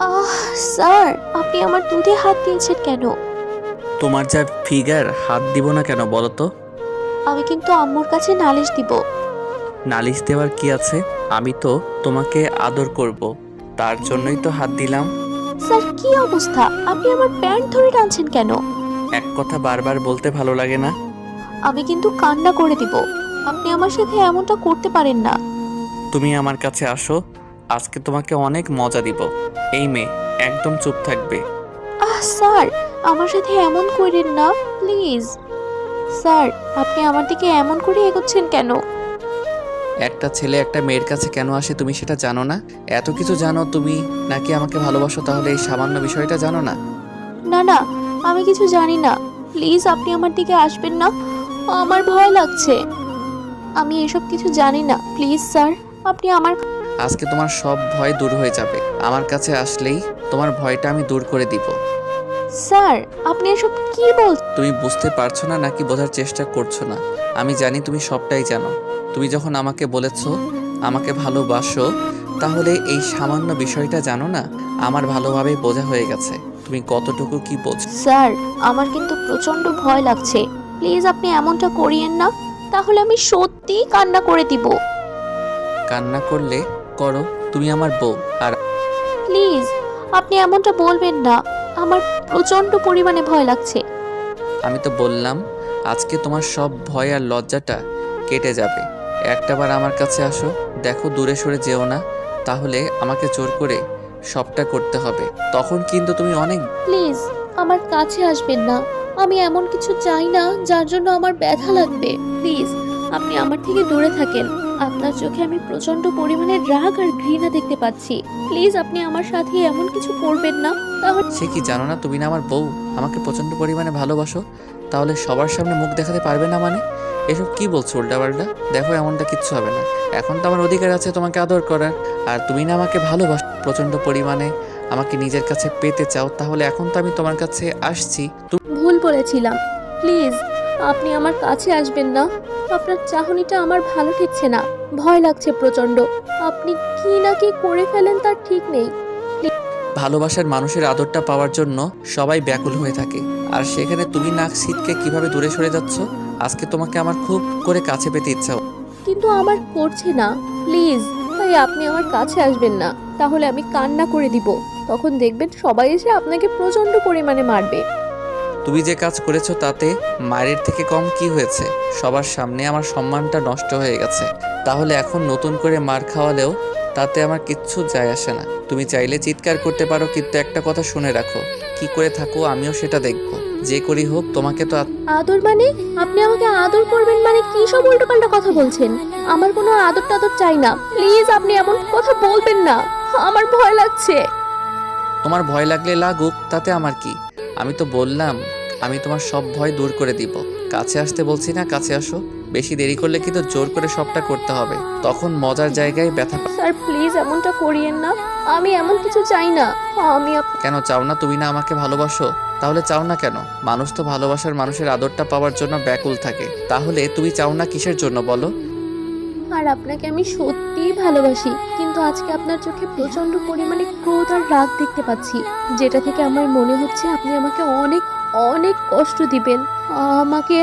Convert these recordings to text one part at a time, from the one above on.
আহ sir আপনি আমার দুধে হাত দিয়েছেন কেন? তোমার যা ফিগার হাত দিব না কেন বলো তো? আমি কিন্তু আম্মুর কাছে নালিশ দিব। নালিশ দেওয়ার কি আছে? আমি তো তোমাকে আদর করব। তার জন্যই তো হাত দিলাম। স্যার কি অবস্থা? আপনি আমার প্যান্ট ধরে টানছেন কেন? এক কথা বারবার বলতে ভালো লাগে না। আমি কিন্তু কান্না করে দিব। আপনি আমার সাথে এমনটা করতে পারেন না। তুমি আমার কাছে আসো আজকে তোমাকে অনেক মজা দিব। এই মেয়ে একদম চুপ থাকবে। আহ স্যার আমার সাথে এমন করেন না প্লিজ। স্যার আপনি আমার দিকে এমন করে এগোচ্ছেন কেন? একটা ছেলে একটা মেয়ের কাছে কেন আসে তুমি সেটা জানো না? এত কিছু জানো তুমি নাকি আমাকে ভালোবাসো তাহলে এই সামান্য বিষয়টা জানো না? না না আমি কিছু জানি না। প্লিজ আপনি আমার দিকে আসবেন না। আমার ভয় লাগছে। আমি এসব কিছু জানি না। প্লিজ স্যার আপনি আমার আজকে তোমার সব ভয় দূর হয়ে যাবে। আমার কাছে আসলেই তোমার ভয়টা আমি দূর করে দিব। স্যার আপনি এসব কি বল তুমি বুঝতে পারছ না নাকি বোঝার চেষ্টা করছ না? আমি জানি তুমি সবটাই জানো। তুমি যখন আমাকে বলেছ আমাকে ভালোবাসো তাহলে এই সামান্য বিষয়টা জানো না? আমার ভালোভাবে বোঝা হয়ে গেছে। তুমি কতটুকু কি বোঝো স্যার আমার কিন্তু প্রচণ্ড ভয় লাগছে। প্লিজ আপনি এমনটা করিয়েন না তাহলে আমি সত্যিই কান্না করে দিব। কান্না করলে করো তুমি আমার বউ আর প্লিজ আপনি এমনটা বলবেন না। আমার প্রচণ্ড পরিমাণে ভয় লাগছে। আমি তো বললাম আজকে তোমার সব ভয় আর লজ্জাটা কেটে যাবে। একটাবার আমার কাছে আসো দেখো দূরে সরে যেও না তাহলে আমাকে জোর করে সবটা করতে হবে। তখন কিন্তু তুমি অনেক প্লিজ আমার কাছে আসবেন না। আমি এমন কিছু চাই না যার জন্য আমার ব্যথা লাগবে। প্লিজ আপনি আমার থেকে দূরে থাকেন। আপনার চোখে আমি প্রচণ্ড পরিমাণে রাগ আর ঘৃণা দেখতে পাচ্ছি। প্লিজ আপনি আমার সাথে এমন কিছু করবেন না। তাহলে সে কি জানো না তুমি না আমার বউ আমাকে প্রচণ্ড পরিমাণে ভালোবাসো। তাহলে সবার সামনে মুখ দেখাতে পারবে না মানে? এসব কি বলছো উল্টাপাল্টা? দেখো এমনটা কিচ্ছু হবে না। এখন তো আমার অধিকার আছে তোমাকে আদর করার। আর তুমি না আমাকে ভালোবাসো প্রচণ্ড পরিমাণে আমাকে নিজের কাছে পেতে চাও তাহলে এখন তো আমি তোমার কাছে আসছি। ভুল বলেছিলাম। প্লিজ আপনি আমার কাছে আসবেন না। আপনার চাহনিটা আমার ভালো ঠেকছে না। ভয় লাগছে প্রচণ্ড আপনি কি না কি করে ফেলেন তার ঠিক নেই। ভালোবাসার মানুষের আদরটা পাওয়ার জন্য সবাই ব্যাকুল হয়ে থাকে। আর সেখানে তুমি নাক শীতকে কীভাবে দূরে সরে যাচ্ছ আজকে তোমাকে আমার খুব করে কাছে পেতে ইচ্ছা কিন্তু আমার করছে না। প্লিজ তাই আপনি আমার কাছে আসবেন না। তাহলে আমি কান্না করে দিব। তখন দেখবেন সবাই এসে আপনাকে প্রচণ্ড পরিমাণে মারবে। তুমি যে কাজ করেছ তাতে মায়ের থেকে কম কি হয়েছে? সবার সামনে আমার সম্মানটা নষ্ট হয়ে গেছে। তাহলে এখন নতুন করে মার খাওয়ালেও তাতে আমার কিচ্ছু যায় আসে না। তুমি চাইলে চিৎকার করতে পারো কিন্তু একটা কথা শুনে রাখো। কি করে থাকো আমিও সেটা দেখব। যে করি হোক তোমাকে তো আদর মানে? আপনি আমাকে আদর করবেন মানে কি সব উল্টোপাল্টা কথা বলছেন? আমার কোনো আদর টাদর চাই না। প্লিজ আপনি এমন কথা বলবেন না। আমার ভয় লাগছে। তোমার ভয় লাগলে লাগুক তাতে আমার কি? আমি তো বললাম আমি তোমার সব ভয় দূর করে দিব। কাছে আসতে বলছি না কাছে আসো। বেশি দেরি করলে কিন্তু জোর করে সবটা করতে হবে। তখন মজার জায়গায় ব্যথা পা- স্যার প্লিজ এমনটা করিয়েন না। আমি এমন কিছু চাই না। আমি আপ- কেন চাও না তুমি না আমাকে ভালোবাসো? তাহলে চাও না কেন? মানুষ তো ভালোবাসার মানুষের আদরটা পাওয়ার জন্য ব্যাকুল থাকে। তাহলে তুমি চাও না কিসের জন্য বলো? আর আপনাকে আমি সত্যিই ভালোবাসি। কিন্তু আজকে আপনার চোখে প্রচণ্ড পরিমাণে ক্রোধ আর রাগ দেখতে পাচ্ছি। যেটা থেকে আমার মনে হচ্ছে আপনি আমাকে অনেক অনেক কষ্ট দিবেন। আমাকে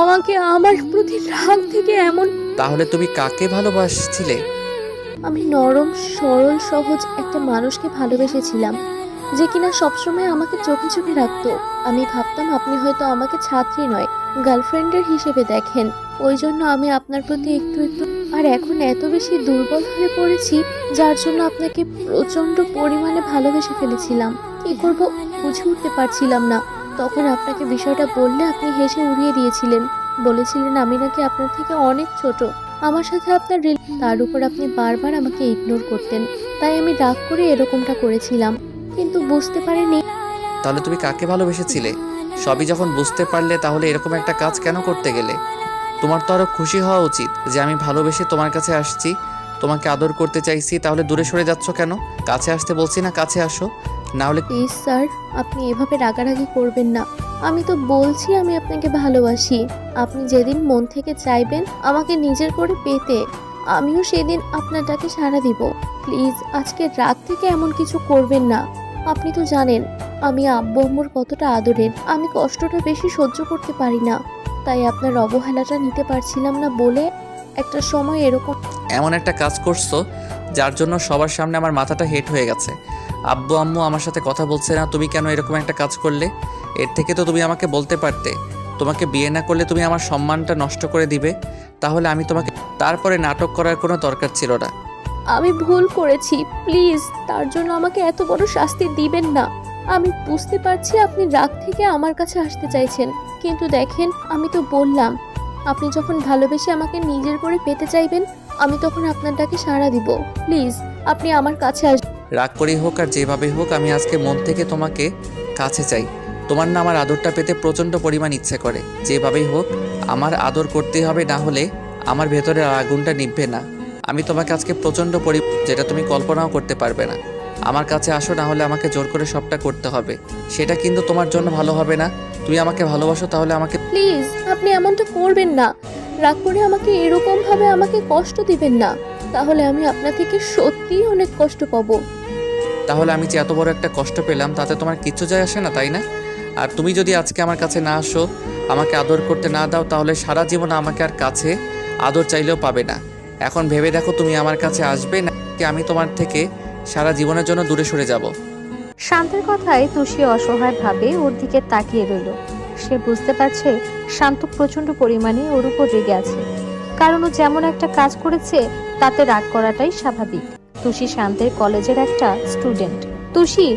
আমাকে আমার প্রতি রাগ থেকে এমন তাহলে তুমি কাকে ভালোবাসছিলে? আমি নরম সরল সহজ একটা মানুষকে ভালোবেসেছিলাম যে কিনা সবসময় আমাকে চোখে চোখে রাখতো। আমি ভাবতাম আপনি হয়তো আমাকে ছাত্রী নয় গার্লফ্রেন্ডের হিসেবে দেখেন। ওই জন্য আমি আপনার প্রতি একটু একটু আর এখন এত বেশি দুর্বল হয়ে পড়েছি, যার জন্য আপনাকে প্রচণ্ড পরিমাণে ভালোবেসে ফেলেছিলাম। কি করব বুঝে উঠতে পারছিলাম না। তখন আপনাকে বিষয়টা বললে আপনি হেসে উড়িয়ে দিয়েছিলেন। বলেছিলেন, আমি নাকি আপনার থেকে অনেক ছোট। আমার সাথে আপনার রিল- তার উপর আপনি বারবার আমাকে ইগনোর করতেন। তাই আমি রাগ করে এরকমটা করেছিলাম। কিন্তু বুঝতে পারিনি তাহলে তুমি কাকে ভালোবেসেছিলে? সবই যখন বুঝতে পারলে তাহলে এরকম একটা কাজ কেন করতে গেলে? তোমার তো আরও খুশি হওয়া উচিত যে আমি ভালোবেসে তোমার কাছে আসছি, তোমাকে আদর করতে চাইছি, তাহলে দূরে সরে যাচ্ছ কেন? কাছে আসতে বলছি না, কাছে আসো। না হলে প্লিজ স্যার, আপনি এভাবে রাগারাগি করবেন না। আমি তো বলছি আমি আপনাকে ভালোবাসি। আপনি যেদিন মন থেকে চাইবেন আমাকে নিজের করে পেতে, আমিও সেদিন আপনার ডাকে সাড়া দিব। প্লিজ, আজকে রাত থেকে এমন কিছু করবেন না। আপনি তো জানেন আমি আব্বু আম্মুর কতটা আদরের আমি কষ্টটা বেশি সহ্য করতে পারি না। তাই আপনার অবহেলাটা নিতে পারছিলাম না বলে একটা সময় এরকম এমন একটা কাজ করছ যার জন্য সবার সামনে আমার মাথাটা হেট হয়ে গেছে। আব্বু আম্মু আমার সাথে কথা বলছে না তুমি কেন এরকম একটা কাজ করলে? এর থেকে তো তুমি আমাকে বলতে পারতে। তোমাকে বিয়ে না করলে তুমি আমার সম্মানটা নষ্ট করে দিবে। তাহলে আমি তোমাকে তারপরে নাটক করার কোনো দরকার ছিল না। আমি ভুল করেছি প্লিজ তার জন্য আমাকে এত বড় শাস্তি দিবেন না। আমি বুঝতে পারছি আপনি রাগ থেকে আমার কাছে আসতে চাইছেন। কিন্তু দেখেন, আমি তো বললাম, আপনি যখন ভালোবেসে আমাকে নিজের করে পেতে চাইবেন, আমি তখন আপনার ডাকে সাড়া দিব। প্লিজ, আপনি আমার কাছে আস রাগ করেই হোক আর যেভাবে হোক, আমি আজকে মন থেকে তোমাকে কাছে চাই। তোমার না আমার আদরটা পেতে প্রচণ্ড পরিমাণ ইচ্ছে করে। যেভাবেই হোক, আমার আদর করতেই হবে, না হলে আমার ভেতরের আগুনটা নিভবে না। আমি তোমাকে আজকে প্রচণ্ড পরি যেটা তুমি কল্পনাও করতে পারবে না। আমার কাছে আসো না হলে আমাকে জোর করে সবটা করতে হবে। সেটা কিন্তু তোমার জন্য ভালো হবে না। তুমি আমাকে ভালোবাসো তাহলে আমাকে প্লিজ আপনি এমনটা করবেন না। রাগ করে আমাকে এরকম ভাবে আমাকে কষ্ট দিবেন না। তাহলে আমি আপনার থেকে সত্যিই অনেক কষ্ট পাবো। তাহলে আমি যে এত বড় একটা কষ্ট পেলাম তাতে তোমার কিচ্ছু যায় আসে না তাই না? আর তুমি যদি আজকে আমার কাছে না আসো আমাকে আদর করতে না দাও তাহলে সারা জীবন আমাকে আর কাছে আদর চাইলেও পাবে না। এখন ভেবে দেখো তুমি আমার কাছে আসবে না কি আমি তোমার থেকে সারা জীবনের জন্য দূরে সরে যাব। শান্তের কথায় তুষি অসহায়ভাবে ওর দিকে তাকিয়ে রইল। সে বুঝতে পারছে শান্ত প্রচণ্ড পরিমাণে ওর উপর রেগে আছে। কারণ ও যেমন একটা কাজ করেছে, তাতে রাগ করাটাই স্বাভাবিক। তুষি শান্তের কলেজের একটা স্টুডেন্ট। তুষি,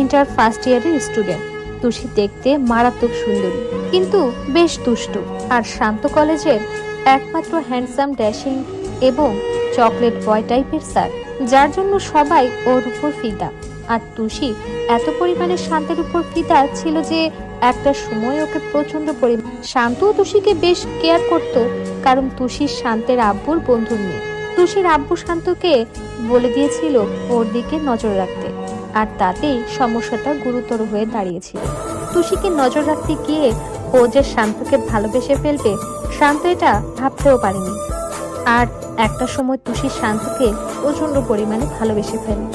ইন্টার ফার্স্ট ইয়ারের স্টুডেন্ট। তুষি দেখতে মারাত্মক সুন্দরী, কিন্তু বেশ দুষ্টু। আর শান্ত কলেজের একমাত্র হ্যান্ডসাম ড্যাশিং এবং চকলেট বয় টাইপের স্যার। যার জন্য সবাই ওর উপর ফিদা। আর তুষি এত পরিমাণে শান্তের উপর ফিদা ছিল যে একটা সময় ওকে প্রচণ্ড পরিমাণ শান্ত তুষিকে বেশ কেয়ার করত, কারণ তুষি শান্তের আব্বুর বন্ধুর মেয়ে। তুষির আব্বু শান্তকে বলে দিয়েছিল ওর দিকে নজর রাখতে, আর তাতেই সমস্যাটা গুরুতর হয়ে দাঁড়িয়েছিল। তুষিকে নজর রাখতে গিয়ে ও যে শান্তকে ভালোবেসে ফেলবে, শান্ত এটা ভাবতেও পারেনি। আর একটা সময় তুষি শান্তকে প্রচণ্ড পরিমাণে ভালোবেসে ফেলে।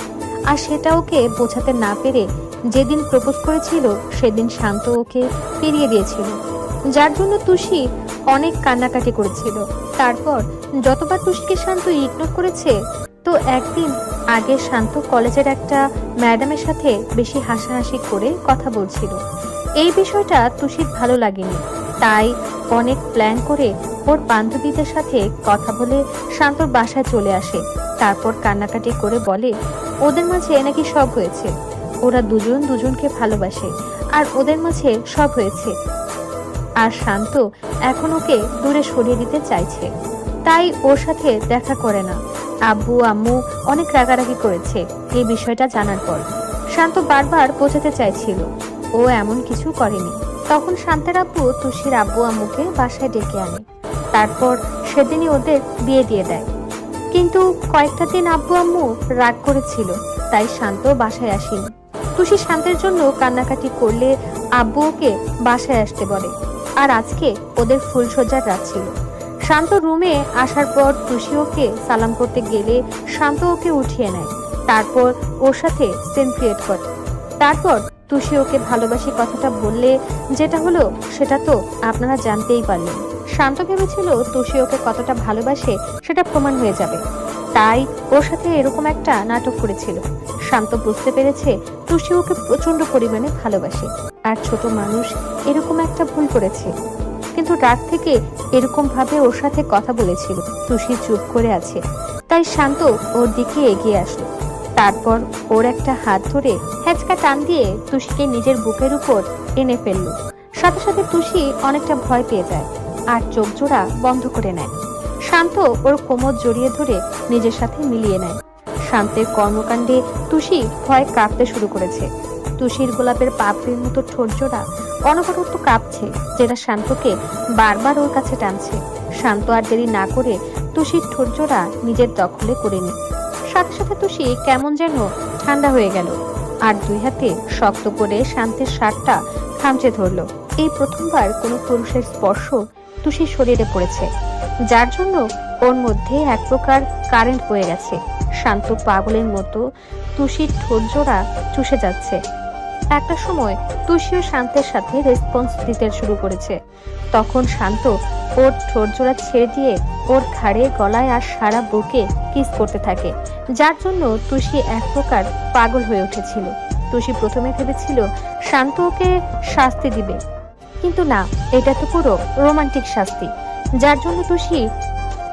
আর সেটা ওকে বোঝাতে না পেরে যেদিন প্রপোজ করেছিল, সেদিন শান্ত ওকে ফিরিয়ে দিয়েছিল। যার জন্য তুষি অনেক কান্নাকাটি করেছিল। তারপর যতবার তুষিকে শান্ত ইগনোর করেছে, তো একদিন আগে শান্ত কলেজের একটা ম্যাডামের সাথে বেশি হাসাহাসি করে কথা বলছিল। এই বিষয়টা তুষির ভালো লাগেনি। তাই অনেক প্ল্যান করে ওর বান্ধবীদের সাথে কথা বলে শান্তর বাসায় চলে আসে। তারপর কান্নাকাটি করে বলে, ওদের মাঝে নাকি সব হয়েছে। ওরা দুজন দুজনকে ভালোবাসে, আর ওদের মাঝে সব হয়েছে। আর শান্ত এখন ওকে দূরে সরিয়ে দিতে চাইছে। তাই ওর সাথে দেখা করে না। আব্বু, আম্মু অনেক রাগারাগি করেছে এই বিষয়টা জানার পর। শান্ত বারবার বোঝাতে চাইছিল, ও এমন কিছু করেনি। তখন শান্তের আব্বু তুষির আব্বু আম্মুকে বাসায় ডেকে আনে। তারপর সেদিনই ওদের বিয়ে দিয়ে দেয়। কিন্তু কয়েকটা দিন আব্বু আম্মু রাগ করেছিল, তাই শান্ত বাসায় আসেনি। তুষি শান্তের জন্য কান্নাকাটি করলে আব্বু ওকে বাসায় আসতে বলে। আর আজকে ওদের ফুলসজ্জার রাত ছিল। শান্ত রুমে আসার পর তুষি ওকে সালাম করতে গেলে শান্ত ওকে উঠিয়ে নেয়। তারপর ওর সাথে সিন ক্রিয়েট করে। তারপর তুষি ওকে ভালোবাসি কথাটা বললে, যেটা হলো সেটা তো আপনারা জানতেই পারলেন। শান্ত ভেবেছিল তুষি ওকে কতটা ভালোবাসে সেটা প্রমাণ হয়ে যাবে। তাই ওর সাথে এরকম একটা নাটক করেছিল। শান্ত বুঝতে পেরেছে তুষি ওকে প্রচণ্ড পরিমাণে ভালোবাসে। আর ছোট মানুষ এরকম একটা ভুল করেছে। কিন্তু রাত থেকে এরকম ভাবে ওর সাথে কথা বলেছিল। তুষি চুপ করে আছে। তাই শান্ত ওর দিকে এগিয়ে আসলো। তারপর ওর একটা হাত ধরে হ্যাচকা টান দিয়ে তুষিকে নিজের বুকের উপর টেনে ফেলল। সাথে সাথে তুষি অনেকটা ভয় পেয়ে যায় আর চোখ জোড়া বন্ধ করে নেয়। শান্ত ওর কোমর জড়িয়ে ধরে নিজের সাথে মিলিয়ে নেয়। শান্তের কর্মকাণ্ডে তুষি ভয় কাঁপতে শুরু করেছে। তুষির গোলাপের পাপড়ির মতো ঠোঁট জোড়া অনবরত কাঁপছে, যেটা শান্তকে বারবার ওর কাছে টানছে। শান্ত আর দেরি না করে তুষির ঠোঁট জোড়া নিজের দখলে করে নি সাথে সাথে তুষি কেমন যেন ঠান্ডা হয়ে গেল। আর দুই হাতে শক্ত করে শান্তের শার্টটা খামচে ধরল। এই প্রথমবার কোনো পুরুষের স্পর্শ তুষির শরীরে পড়েছে। যার জন্য ওর মধ্যে এক প্রকার কারেন্ট বয়ে গেছে। শান্ত পাগলের মতো তুষির ঠোঁট জোড়া চুষে যাচ্ছে। একটা সময় তুষিও শান্তের সাথে রেসপন্স দিতে শুরু করেছে। তখন শান্ত ওর ঠোঁট জোড়া ছেড়ে দিয়ে ওর ঘাড়ে, গলায় আর সারা বুকে কিস করতে থাকে, যার জন্য তুষি এক প্রকার পাগল হয়ে উঠেছিল। তুষি প্রথমে ভেবেছিল শান্ত ওকে শাস্তি দিবে, কিন্তু না, এটা তো পুরো রোমান্টিক শাস্তি, যার জন্য তুষি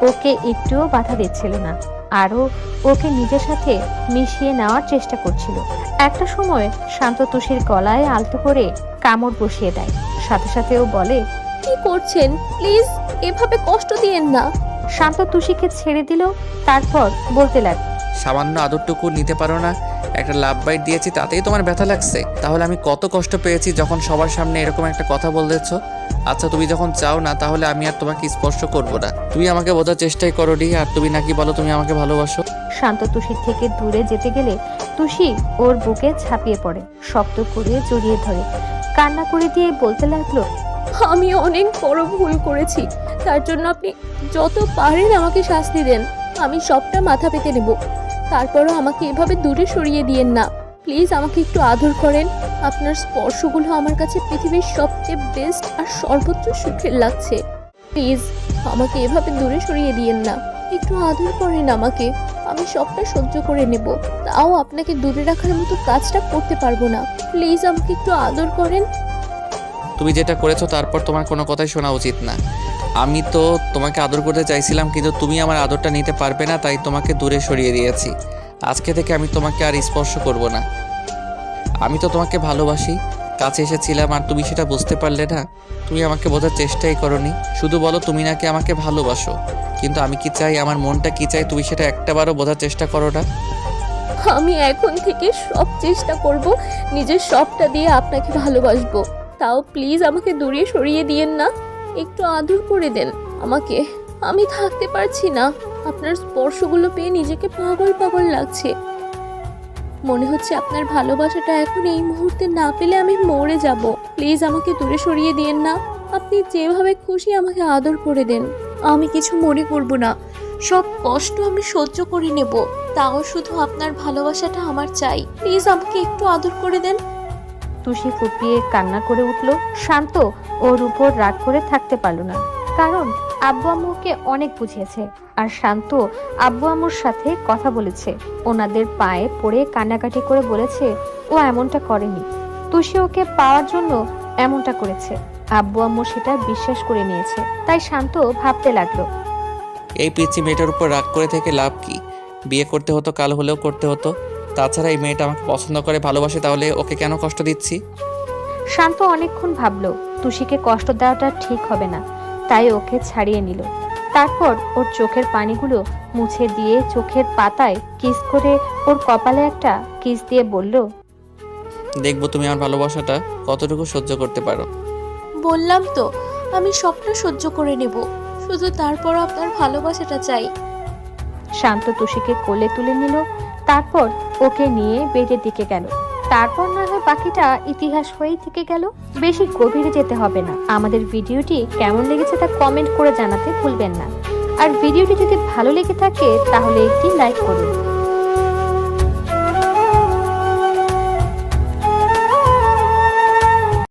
ওকে একটুও বাধা দিচ্ছিল না। আরও ওকে নিজের সাথে মিশিয়ে নেওয়ার চেষ্টা করছিল। একটা সময় শান্ত তুষির গলায় আলতো করে কামড় বসিয়ে দেয়। সাথে সাথে ও বলে কি করছেন? প্লিজ এভাবে কষ্ট দিয়েন না। শান্ত তুষিকে ছেড়ে দিল তারপর বলতে লাগ সামান্য আদরটুকু নিতে পারো না। একটা লাভ বাইট দিয়েছি তাতেই তোমার ব্যথা লাগছে। তাহলে আমি কত কষ্ট পেয়েছি যখন সবার সামনে এরকম একটা কথা বলতেছ আচ্ছা তুমি যখন চাও না তাহলে আমি আর তোমাকে স্পর্শ করব না। তুমি আমাকে বোঝার চেষ্টাই করো ডি আর তুমি নাকি বলো তুমি আমাকে ভালোবাসো? শান্ত তুষির থেকে দূরে যেতে গেলে তুষি ওর বুকে ছাপিয়ে পড়ে শক্ত করে জড়িয়ে ধরে। কান্না করে দিয়ে বলতে লাগল আমি অনেক বড় ভুল করেছি। তার জন্য আপনি যত পারেন আমাকে শাস্তি দেন। আমি সবটা মাথা পেতে নেব। তারপরও আমাকে এভাবে দূরে সরিয়ে দিয়েন না। প্লিজ আমাকে একটু আদর করেন। আপনার স্পর্শগুলো আমার কাছে পৃথিবীর সবচেয়ে বেস্ট আর সর্বোচ্চ সুখের লাগছে। প্লিজ আমাকে এভাবে দূরে সরিয়ে দিয়েন না। একটু আদর করেন আমাকে। আমি সবটা সহ্য করে নেব। তাও আপনাকে দূরে রাখার মতো কাজটা করতে পারব না। প্লিজ আমাকে একটু আদর করেন। তুমি যেটা করেছ তারপর তোমার কোনো কথাই শোনা উচিত না। আমি তো তোমাকে আদর করতে চাইছিলাম, কিন্তু তুমি আমার আদরটা নিতে পারবে না, তাই তোমাকে দূরে সরিয়ে দিয়েছি। আজকে থেকে আমি তোমাকে আর স্পর্শ করব না। আমি তো তোমাকে ভালোবাসি, কাছে এসেছিলাম আর তুমি সেটা বুঝতে পারলে না। তুমি আমাকে বোঝার চেষ্টাই করনি। শুধু বলো তুমি নাকি আমাকে ভালোবাসো। কিন্তু আমি কি চাই, আমার মনটা কি চাই, তুমি সেটা একটাবারও বোঝার চেষ্টা করো না। আমি এখন থেকে সব চেষ্টা করব, নিজের সবটা দিয়ে আপনাকে ভালোবাসবো। তাও প্লিজ আমাকে দূরে সরিয়ে দিয়েন না। একটু আদর করে দেন। আমাকে, আমি থাকতে পারছি না। আপনার স্পর্শগুলো পেয়ে নিজেকে পাগল পাগল লাগছে। মনে হচ্ছে আপনার ভালোবাসাটা এখন এই মুহূর্তে না পেলে আমি মরে যাব। প্লিজ আমাকে দূরে সরিয়ে দিয়েন না। আপনি যেভাবে খুশি আমাকে আদর করে দেন। আমি কিছু মনে করব না। সব কষ্ট আমি সহ্য করে নেব। তাও শুধু আপনার ভালোবাসাটা আমার চাই। প্লিজ আমাকে একটু আদর করে দেন। তুষি ফুপিয়ে কান্না করে উঠল, শান্ত ওর উপর রাগ করে থাকতে পারল না। কারণ আব্বু আম্মুকে অনেক বুঝিয়েছে আর শান্ত আব্বু আম্মুর সাথে কথা বলেছে। ওনাদের পায়ে পড়ে কান্নাকাটি করে বলেছে, ও এমনটা করেনি। তুষি ওকে পাওয়ার জন্য এমনটা করেছে। আব্বু আম্মু সেটা বিশ্বাস করে নিয়েছে। তাই শান্ত ভাবতে লাগল, এই পিচ্ছি মেয়েটার উপর রাগ করে থেকে লাভ কি? বিয়ে করতে হতো, কাল হলেও করতে হতো। তাছাড়া এই মেয়েটা আমাকে পছন্দ করে ভালোবাসে তাহলে ওকে কেন কষ্ট দিচ্ছি? শান্ত অনেকক্ষণ ভাবলো তুষিকে কষ্ট দেওয়াটা ঠিক হবে না তাই ওকে ছাড়িয়ে নিল। তারপর ওর চোখের পানিগুলো মুছে দিয়ে চোখের পাতায় কিস করে ওর কপালে একটা কিস দিয়ে বলল দেখব তুমি আমার ভালোবাসাটা কতটুকু সহ্য করতে পারো। বললাম তো আমি সবটা সহ্য করে নেব শুধু তারপর আপনার ভালোবাসাটা চাই। শান্ত তুষিকে কোলে তুলে নিল তারপর ওকে নিয়ে বেডের দিকে গেল। তারপর না হয় বাকিটা ইতিহাস হয়েই থেকে গেল। বেশি গভীরে যেতে হবে না। আমাদের ভিডিওটি কেমন লেগেছে তা কমেন্ট করে জানাতে ভুলবেন না। আর ভিডিওটি যদি ভালো লেগে থাকে, তাহলে একটি লাইক করুন।